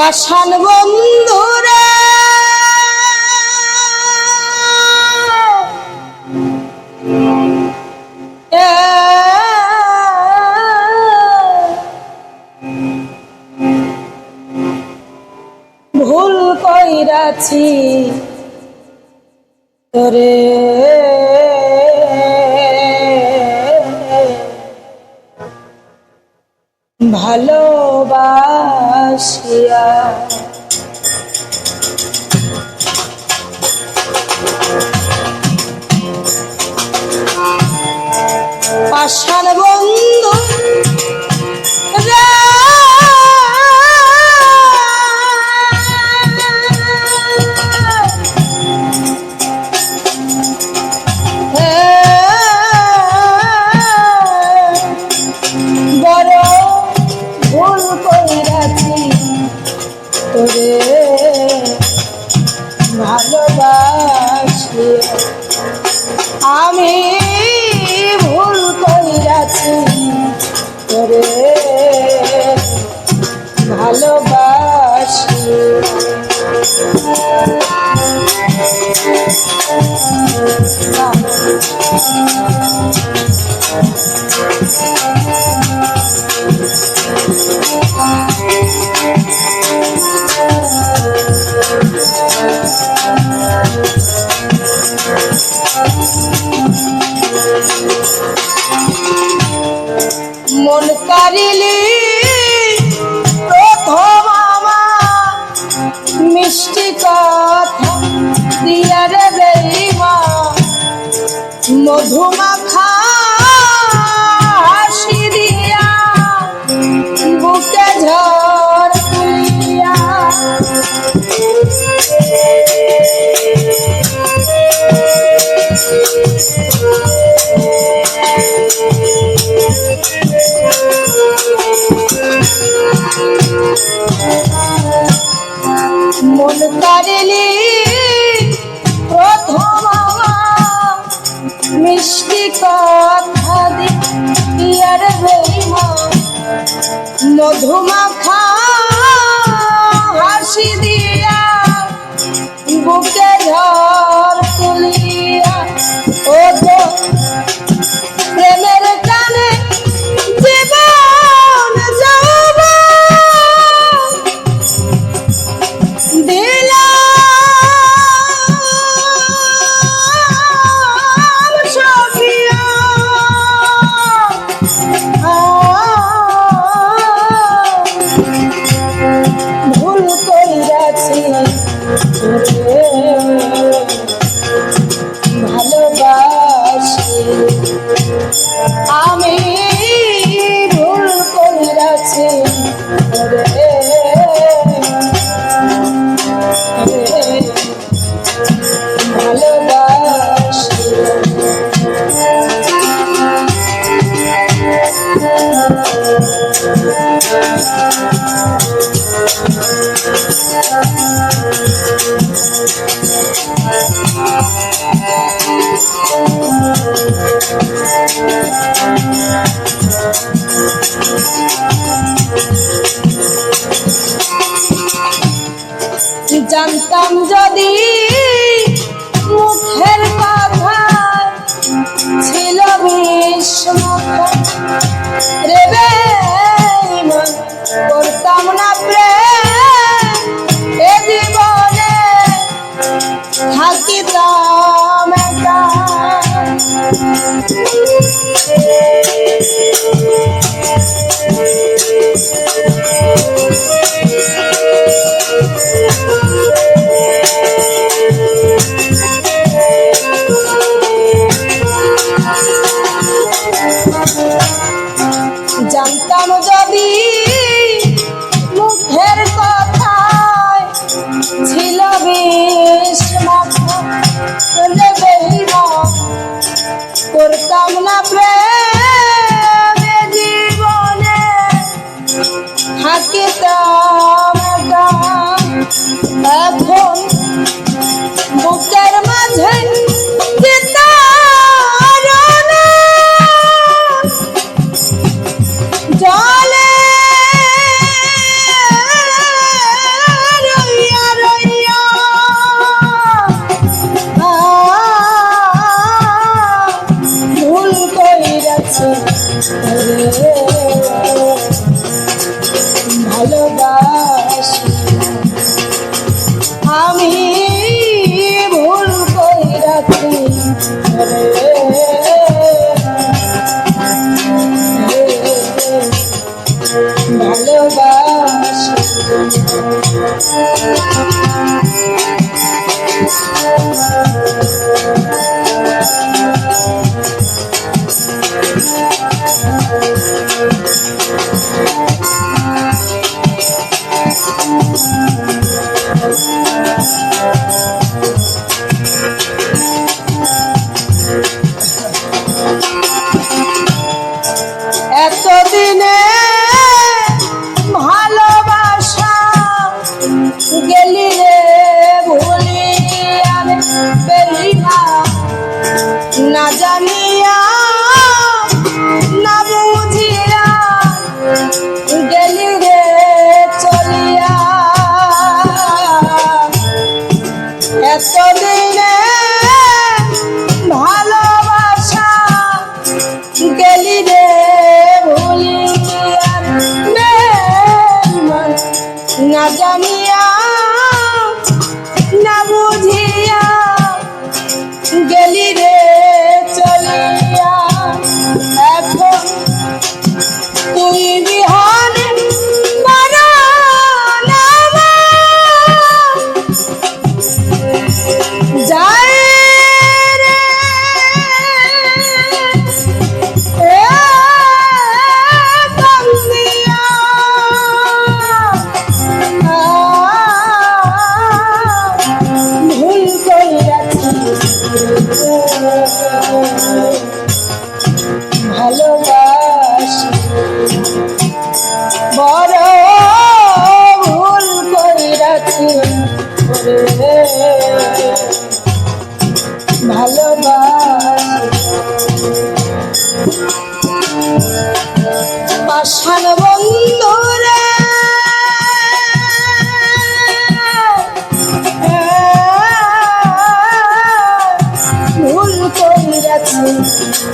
পাষাণ বন্ধুরা। ভুল কইরাছি তোরে। 喜爱 মন কারিলি প্রথম আমার মিষ্টি কথা দিয়ার বেইমা মধুমাখা মধুমাখা হাসি দিয়া বুকে ঝড় তুলিয়া ভালোবাসি আমি ভুল কইরাছি তোরে ভালোবাসি যদি মুখের কথা ছিল করতাম না প্রেম এ জীবনে থাকিতাম oh yeah, yeah.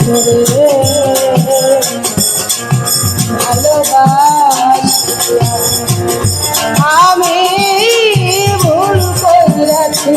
ওরে আমি ভুল কইরাছি